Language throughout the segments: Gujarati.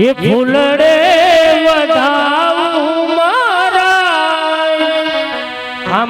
એ ફૂલડે વધાવું મારા. આ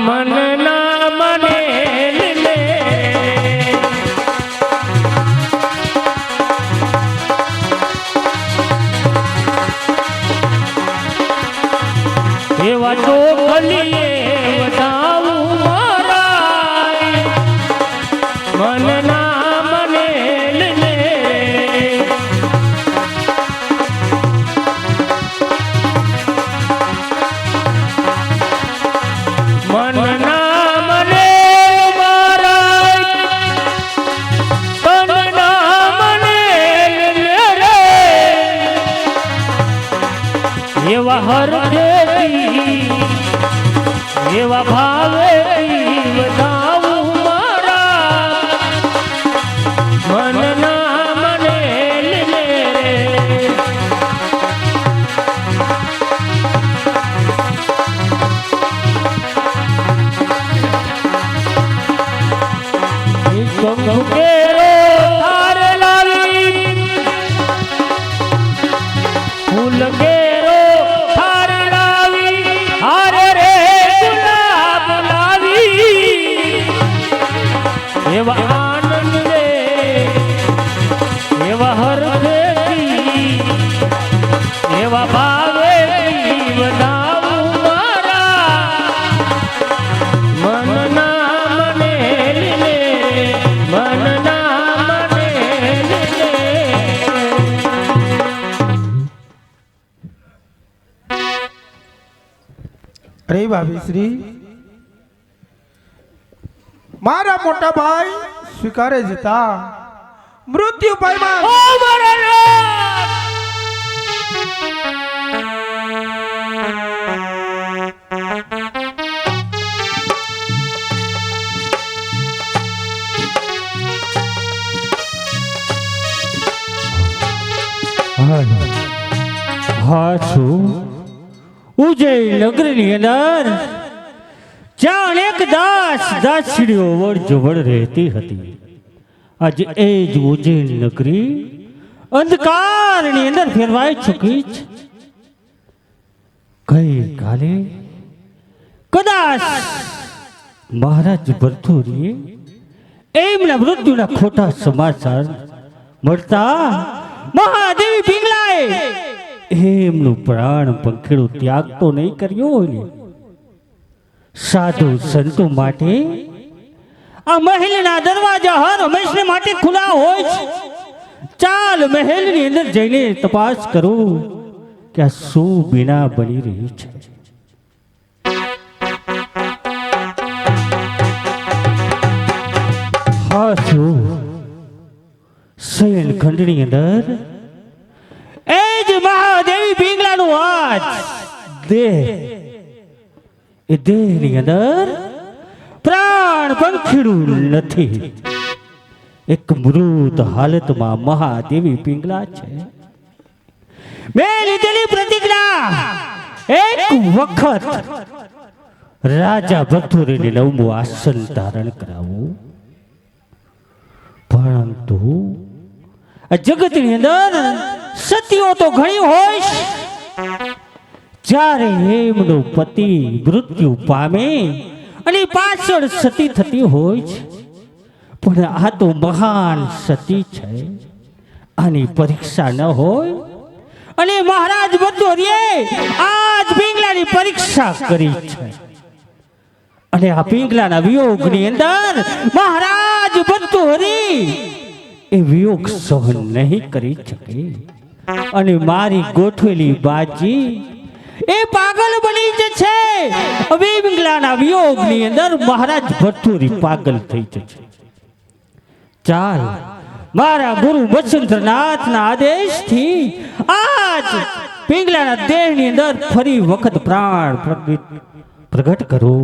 અરે ભાભી શ્રી. મારા મોટા ભાઈ સ્વીકારે જતા. મૃત્યુ પાયમાં ઓ હા છું. ઉજય નગરની અંદર જ્યાં અનેક દાસ દાસીડીઓ વડ જવડ રહેતી હતી. આજે એ જ ઉજ્જૈન નગરી અંધકારની અંદર ફેરવાઈ ચૂકી છે. ગઈ કાલે કદાચ મહારાજ ભરથુરીએ એમના મૃત્યુના ખોટા સમાચાર મળતા મહાદેવી પિંગલાએ એમનું પ્રાણ પંખેડું ત્યાગ તો નહીં કર્યો હોય ને. સાધુ સંતો માટે આ મહેલના દરવાજા હર હંમેશને માટે ખુલ્લા હોય છે. ચાલ મહેલની અંદર જઈને તપાસ કરું કે આ શું બીના બની રહી છે. હા, શું? શયન ખંડની અંદર જ મહાદેવી પિંગલાનું હાથ. દેહ. એ દેહની અંદર પ્રાણ પંખીડું નથી. એક મૃત હાલતમાં મહાદેવી પિંગલા છે. મેં લીધેલી પ્રતિજ્ઞા. એક વખત રાજા ભક્તુરીને નવમું આસન ધારણ કરાવવું પરંતુ જગતની અંદર સતીઓ તો ઘણી હોય. જ્યારે એમનો પતિ મૃત્યુ પામે અને પાછળ સતી થતી હોય છે, પણ આ તો મહાન સતી છે આની પરીક્ષા ન હોય અને મહારાજ બધોરીએ આજ પિંગલાની પરીક્ષા કરી છે અને આ પિંગલાના વિયોગની અંદર મહારાજ બધોરી એ વિયોગ સહન નહીં કરી શકે. અને મારી ગોઠવેલી બાજી એ પાગલ બની જશે હવે પિંગલાના વિયોગની અંદર મહારાજ ભરથુરી પાગલ થઈ જશે. ચાલ, મારા ગુરુ વસુંધરનાથના આદેશથી આજ પિંગલાના દેહની અંદર ફરી વખત પ્રાણ પ્રગટ કરો.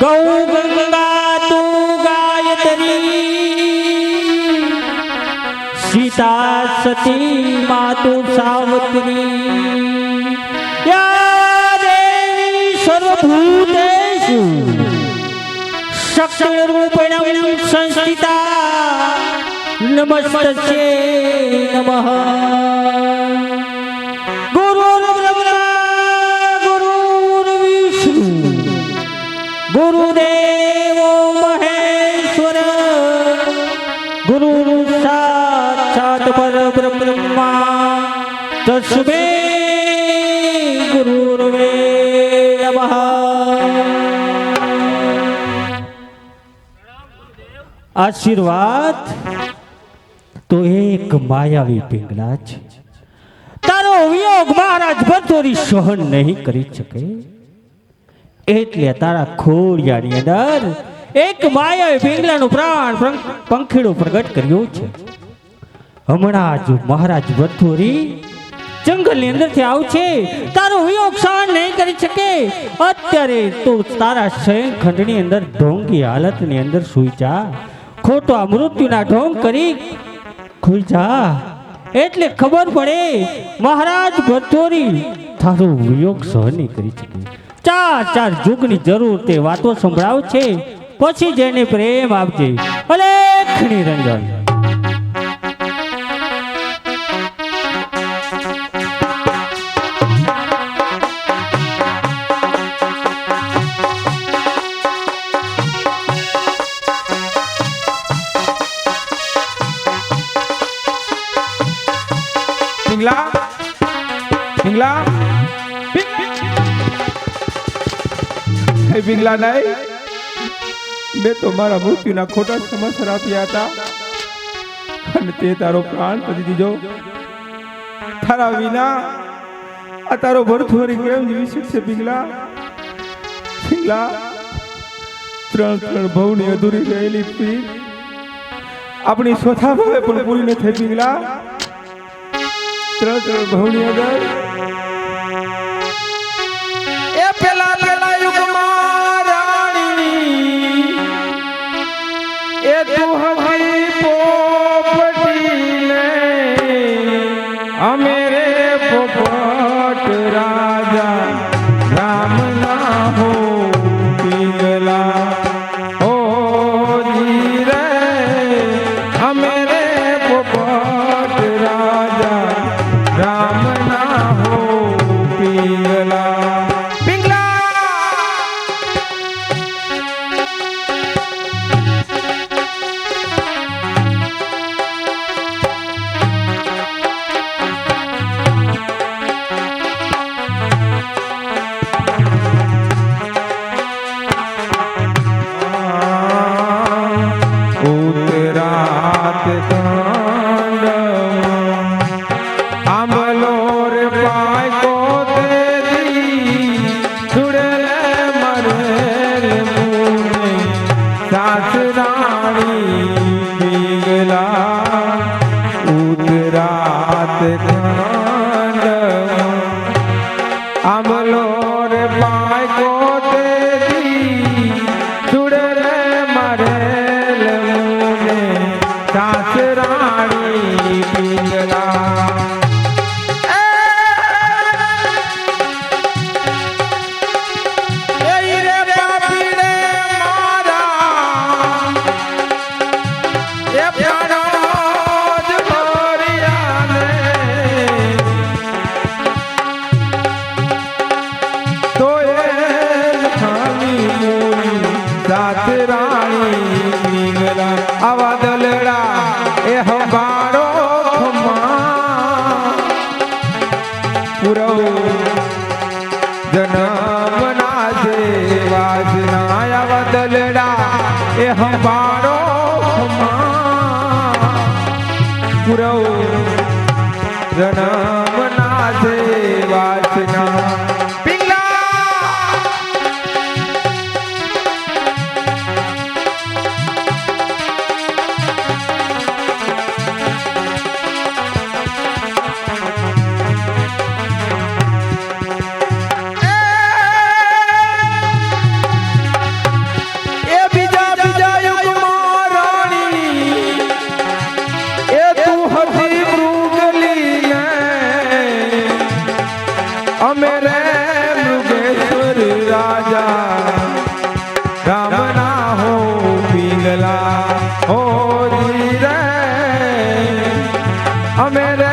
ગૌ ગંગા તું ગાયત્રી સીતા સતી માતુ સાવત્રી. યા દેવી સર્વભૂતેષુ શક્તિરૂપિણમ સંસ્થિતા. નમસ્તે, નમઃ. ગુરુદેવો મહેશ્વર ગુરુ સાક્ષાત પરબ્રહ્મા તસ્મે ગુરુર્વે નમઃ. આશીર્વાદ તો એક માયાવી પિંગલા છે. તારો વિયોગ મહારાજ ભતોરી સહન નહીં કરી શકે. એટલે તારા ખોડિયાની અંદર એક માયાવી પિંગલાનું પ્રાણ પંખ- પંખીડું પ્રગટ કર્યું છે. હમણાં જ મહારાજ વથુરી જંગલની અંદરથી આવશે. તારો વિયોગ સહન નહીં કરી શકે. અત્યારે તું તારા શયન ખંડની અંદર ઢોંગી હાલતની અંદર સૂઈ જા. ખોટો આ મૃત્યુના ઢોંગ કરી ખુઈ જા. એટલે ખબર પડે, મહારાજ ભથોરી તારો વિયોગ સહન નહીં કરી શકે. ચાર ચાર જુગની જરૂર તે વાતો સંભળાવ છે. પછી જેને પ્રેમ આપજે. અલેખની રંજન. પિંગલા નહીં. મેં તો મારા મૃત્યુના ખોટા સમાચાર આપ્યા હતા. અને તે તારો પ્રાણ કરી દીધો. તારા વિના આ તારો ભરથોરી કેમ જીવી શકશે પિંગલા પિંગલા ત્રણ ત્રણ ભવની અધૂરી રહેલી પીર આપણી સ્વથા ભાવે પણ પૂરી ન થઈ પિંગલા ત્રણ ત્રણ ભવની અંદર એ તું સાત Amanda.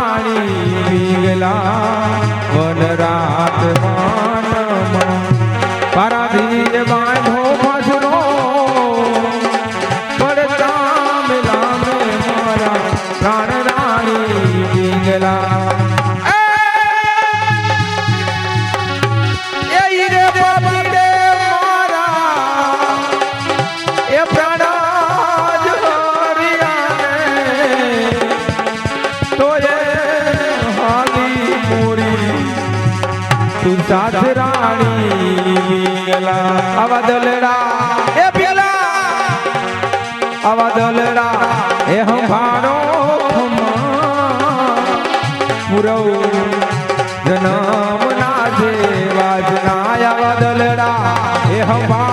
પ્રાણ રાણી તું સાથ રાણી. આવા દલડા એ પેલા. આવા દલડા એ હંભાળો પુરવ જનમ ના જેવા જનાયા દલડા એ હમારો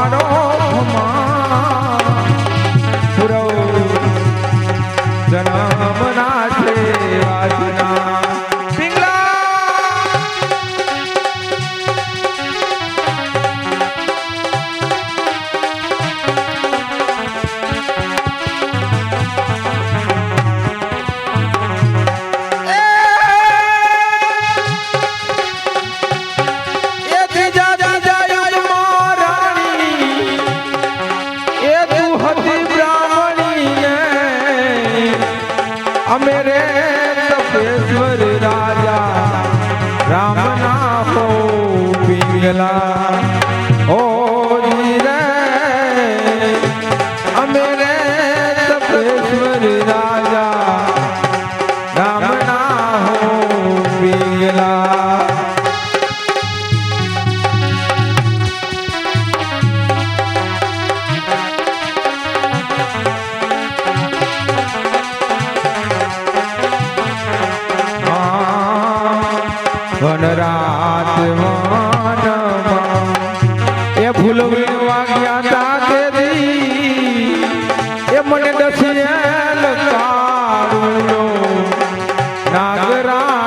નાગરાણી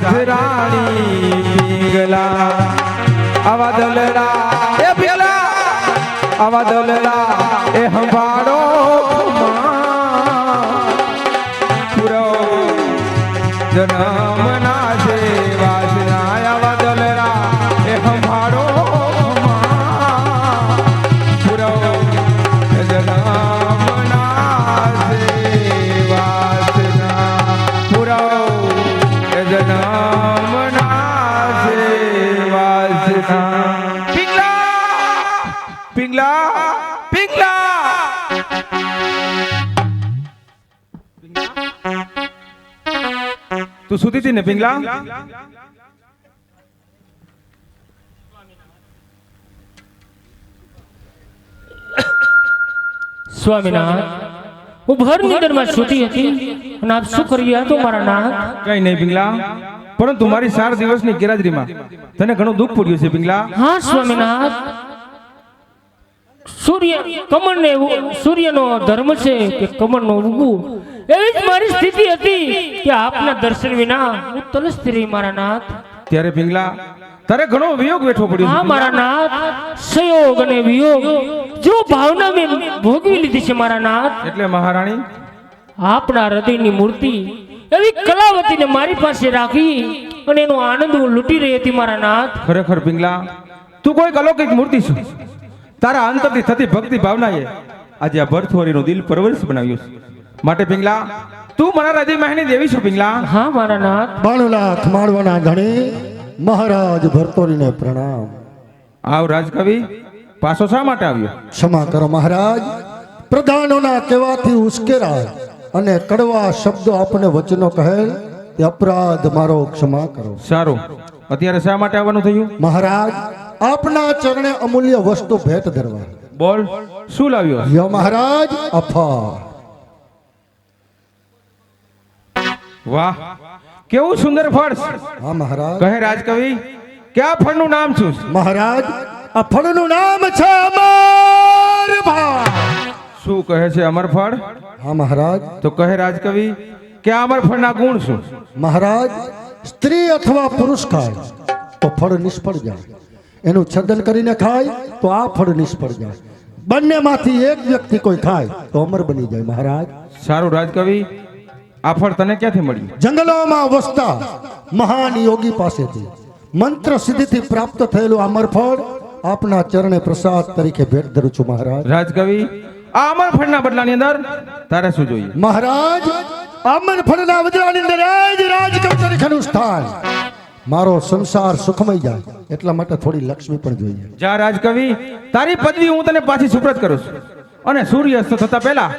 રાણી પિંગલા આવા દલડા એ પેલા આવા તું સુતી હતી ને પિંગલા? સ્વામિનાથ હું ભર નિંદરમાં સુતી હતી અને આપ શું કરી રહ્યા તો મારા નાથ. કઈ નહીં પિંગલા. પરંતુ મારી ચાર દિવસની ગેરહાજરીમાં તને ઘણું દુઃખ પડ્યું છે પિંગલા. હા સ્વામિનાથ. સૂર્ય કમળને સૂર્યનો ધર્મ છે કે કમળનો ઉગવું. એવી જ મારી સ્થિતિ હતી કે આપના દર્શન વિના હું તલસતી રહી મારા નાથ. ત્યારે પિંગલા તારે ઘણો વિયોગ વેઠવો પડ્યો હા મારા નાથ સંયોગ અને વિયોગ. જો ભાવના મેં ભોગવી લીધી છે મારા નાથ. એટલે મહારાણી? આપણા હૃદયની મૂર્તિ એવી કલાવતીને મારી પાસે રાખી અને એનો આનંદ હું લૂંટી રહી હતી મારા નાથ. ખરેખર પિંગલા તું કોઈ અલૌકિક મૂર્તિ છું? તારા અંતરથી થતી ભક્તિ ભાવનાએ આજે આ ભરથોરીનું દિલ પરવરિશ બનાવ્યું છે. માટે પિંગલા તું મારા રાજી મહેની દેવી છું પિંગલા? હા મારા નાથ. બાણું માળવાના ધણી મહારાજ ભરતોરીને પ્રણામ. આવ રાજકવિ પાછો શા માટે આવ્યો? ક્ષમા કરો મહારાજ પ્રધાનોના કહેવાથી ઉશ્કેરાય અને કડવા શબ્દો આપને વચનો કહેલ તે અપરાધ મારો ક્ષમા કરો. સારું. અત્યારે શા માટે આવવાનું થયું? મહારાજ આપના ચરણે અમૂલ્ય વસ્તુ ભેટ ધરવા. બોલ શું લાવ્યો? યો મહારાજ અફા. વાહ કેવું સુંદર ફળ. હા મહારાજ. કહે રાજકવિ ક્યાં ફળનું નામ શું છે? મહારાજ આ ફળનું નામ છે અમર શું કહે છે અમર ફળ? હા મહારાજ. તો કહે રાજકવિ કે આ અમર ફળના ગુણ શું? મહારાજ સ્ત્રી અથવા પુરુષ ખાય તો ફળ નિષ્ફળ જાય. એનું છદન કરીને ખાય તો આ ફળ નિષ્ફળ જાય. બંનેમાંથી એક વ્યક્તિ કોઈ ખાય તો અમર બની જાય મહારાજ. સારું રાજકવિ આ ફળ તને ક્યાંથી મળ્યું? જંગલોમાં વસતા મહાન યોગી પાસેથી મંત્ર સિદ્ધિથી પ્રાપ્ત થયેલું અમર ફળ આપના ચરણે પ્રસાદ તરીકે ભેટ ધરું છું મહારાજ. રાજકવિ આ અમર ફળના બદલાની અંદર તારે શું જોઈએ? મહારાજ અમર ફળના બદલાની અંદર એ જ રાજકમ તરીકેનું સ્થાન. મારો સંસાર સુખમય જાય. એટલા માટે થોડી લક્ષ્મી પણ જોઈએ. જા રાજકવિ તારી પદવી હું તને પાછી સુપ્રત કરું છું. અને સૂર્યાસ્ત થતા પહેલા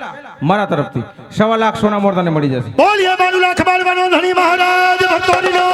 મારા તરફથી સવા લાખ સોના મોર તને મળી જશે. બોલીએ બાનુ લાખ બાલવાનો ધણી મહારાજ ભક્તોરીનો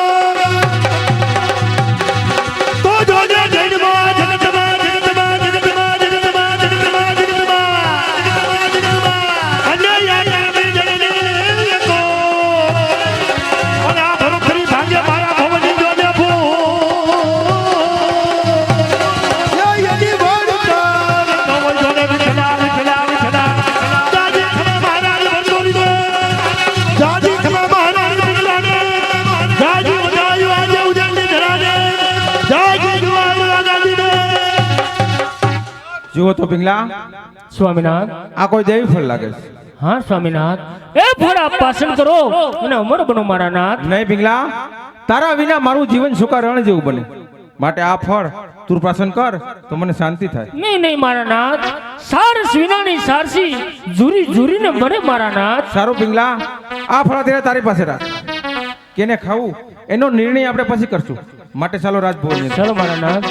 જુઓ તો પિંગલા. સ્વામિનાથ. આ કોઈ દેવી ફળ લાગે છે? હા સ્વામિનાથ. એ ફળ આપ પાસન કરો. અને અમર બનો મારા નાથ. નહીં પિંગલા તારા વિના મારું જીવન સુકા રણ જેવું બને. માટે આ ફળ તું પ્રાસન કર તો મને શાંતિ થાય. નહીં નહીં મારા નાથ. સારસ વિનાની સારસી જુરી જુરીને મને મારા નાથ. સારું પિંગલા આ ફળ અત્યારે તારી પાસે રાખ. કેને ખાવું એનો નિર્ણય આપણે પછી કરશું. માટે ચાલો રાજભવન ચાલો મારા નાથ.